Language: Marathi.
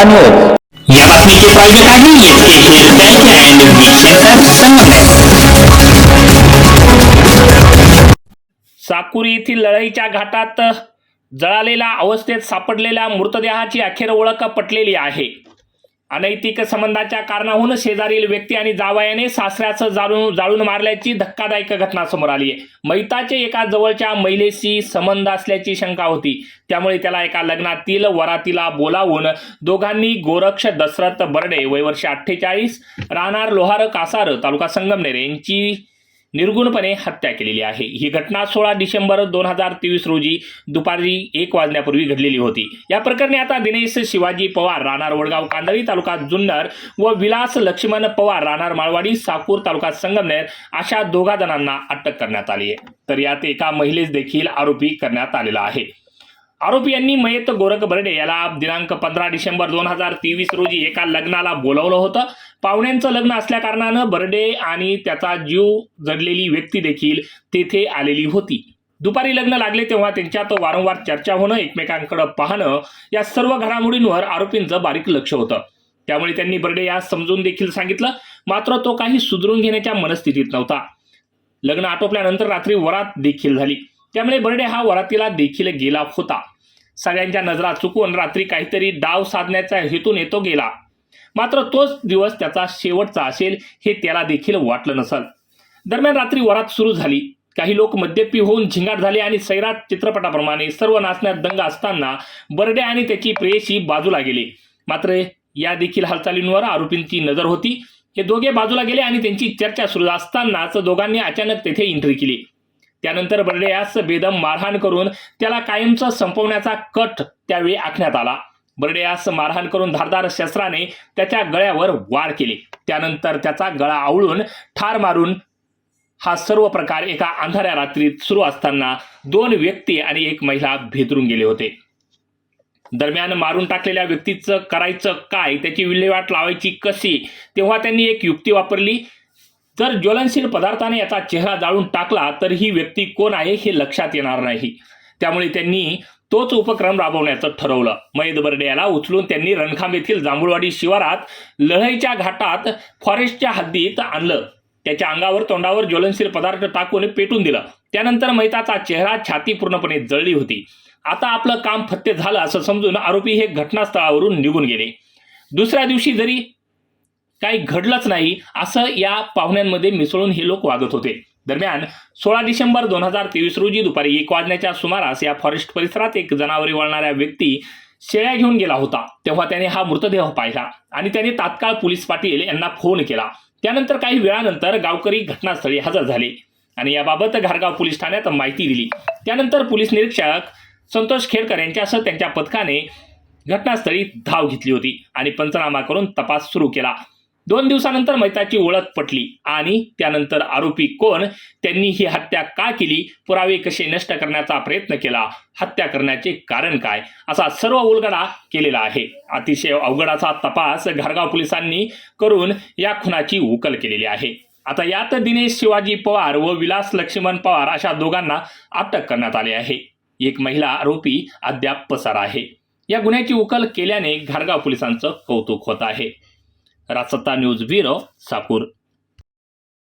सत्ता न्यूज या बातमीचे प्रायोजक आहे S K hairstyle and Sakuri येथील लढाईच्या घाटात जळालेल्या अवस्थेत सापडलेल्या मृतदेहाची अखेर ओळख पटलेली आहे. अनैतिक संबंधाच्या कारणाहून शेजारील व्यक्ती आणि जावयाने सासऱ्याचं जाळून जाळून मारल्याची धक्कादायक घटना समोर आली आहे. मैताचे एका जवळच्या महिलेशी संबंध असल्याची शंका होती. त्यामुळे त्याला एका लग्नातील वरातीला बोलावून दोघांनी गोरक्ष दशरथ बर्डे वय वर्ष अठ्ठेचाळीस राहणार लोहार कासार तालुका संगमनेर यांची निर्गुणपणे हत्या केलेली आहे. ही घटना सोळा डिसेंबर दोन हजार तेवीस रोजी दुपारी एक वाजण्यापूर्वी घडलेली होती. या प्रकरणी आता दिनेश शिवाजी पवार राहणार वडगाव कांदळी तालुका जुन्नर व विलास लक्ष्मण पवार राहणार माळवाडी साकूर तालुका संगमनेर अशा दोघा जणांना अटक करण्यात आली आहे. तर यात एका महिलेस देखील आरोपी करण्यात आलेला आहे. आरोपी यांनी मयत गोरख बर्डे याला दिनांक पंधरा डिसेंबर दोन हजार तेवीस रोजी एका लग्नाला बोलावलं होतं. पाहुण्यांचं लग्न असल्याकारणानं बर्डे आणि त्याचा जीव जडलेली व्यक्ती देखील तेथे आलेली होती. दुपारी लग्न लागले तेव्हा त्यांच्यात वारंवार चर्चा होणं एकमेकांकडे पाहणं या सर्व घडामोडींवर आरोपींचं बारीक लक्ष होतं. त्यामुळे त्यांनी बर्डे यास समजून देखील सांगितलं मात्र तो काही सुधरून घेण्याच्या मनस्थितीत नव्हता. लग्न आटोपल्यानंतर रात्री वरात देखील झाली. त्यामुळे बर्डे हा वरातीला देखील गेला होता. सगळ्यांच्या नजरा चुकून रात्री काहीतरी डाव साधण्याच्या हेतून येतो गेला. मात्र तोच दिवस त्याचा शेवटचा असेल हे त्याला देखील वाटलं नसल. दरम्यान रात्री वरात सुरू झाली. काही लोक मद्यपी होऊन झिंगाट झाले आणि सैराट चित्रपटाप्रमाणे सर्व नाचण्यात दंग असताना बर्डे आणि त्याची प्रेयशी बाजूला गेले. मात्र या देखील हालचालींवर आरोपींची नजर होती. हे दोघे बाजूला गेले आणि त्यांची चर्चा सुरू असतानाच दोघांनी अचानक तेथे एंट्री केली. त्यानंतर बर्डे यास बेदम मारहाण करून त्याला कायमचं संपवण्याचा कट त्यावेळी आखण्यात आला. बर्डे यास मारहाण करून धारदार शस्त्राने त्याच्या गळ्यावर वार केले. त्यानंतर त्याचा गळा आवळून ठार मारून हा सर्व प्रकार एका अंधाऱ्या रात्रीत सुरू असताना दोन व्यक्ती आणि एक महिला भेदरून गेले होते. दरम्यान मारून टाकलेल्या व्यक्तीचं करायचं काय त्याची विल्हेवाट लावायची कशी तेव्हा त्यांनी एक युक्ती वापरली. जर ज्वलनशील पदार्थाने याचा चेहरा जाळून टाकला तर ही व्यक्ती कोण आहे हे लक्षात येणार नाही. त्यामुळे त्यांनी तोच उपक्रम राबवण्याचं ठरवलं. मयद बर्डे याला उचलून त्यांनी रणखांब येथील जांभूळवाडी शिवारात लढाईच्या घाटात फॉरेस्टच्या हद्दीत आणलं. त्याच्या अंगावर तोंडावर ज्वलनशील पदार्थ टाकून पेटून दिलं. त्यानंतर मैताचा चेहरा छाती पूर्णपणे जळली होती. आता आपलं काम फत्ते झालं असं समजून आरोपी हे घटनास्थळावरून निघून गेले. दुसऱ्या दिवशी जरी काही घडलंच नाही असं या पाहुण्यांमध्ये मिसळून हे लोक वागत होते. दरम्यान सोळा डिसेंबर दोन हजार तेवीस रोजी दुपारी एक वाजण्याच्या सुमारास या फॉरेस्ट परिसरात एक जनावरे वळणाऱ्या व्यक्ती शेळ्या घेऊन गेला होता. तेव्हा त्याने हा मृतदेह पाहिला आणि त्याने तात्काळ पोलीस पाटील यांना फोन केला. त्यानंतर काही वेळानंतर गावकरी घटनास्थळी हजर झाले आणि याबाबत घारगाव पोलीस ठाण्यात माहिती दिली. त्यानंतर पोलीस निरीक्षक संतोष खेडकर यांच्यासह त्यांच्या पथकाने घटनास्थळी धाव घेतली होती आणि पंचनामा करून तपास सुरू केला. दोन दिवसानंतर मैताची ओळख पटली आणि त्यानंतर आरोपी कोण त्यांनी ही हत्या का केली पुरावे कसे नष्ट करण्याचा प्रयत्न केला हत्या करण्याचे कारण काय असा सर्व उलगडा केलेला आहे. अतिशय अवघडाचा तपास घारगाव पोलिसांनी करून या खुनाची उकल केलेली आहे. आता यात दिनेश शिवाजी पवार व विलास लक्ष्मण पवार अशा दोघांना अटक करण्यात आली आहे. एक महिला आरोपी अद्याप पसार आहे. या गुन्ह्याची उकल केल्याने घारगाव पोलिसांचं कौतुक होत आहे. राजसत्ता न्यूज ब्युरो साकूर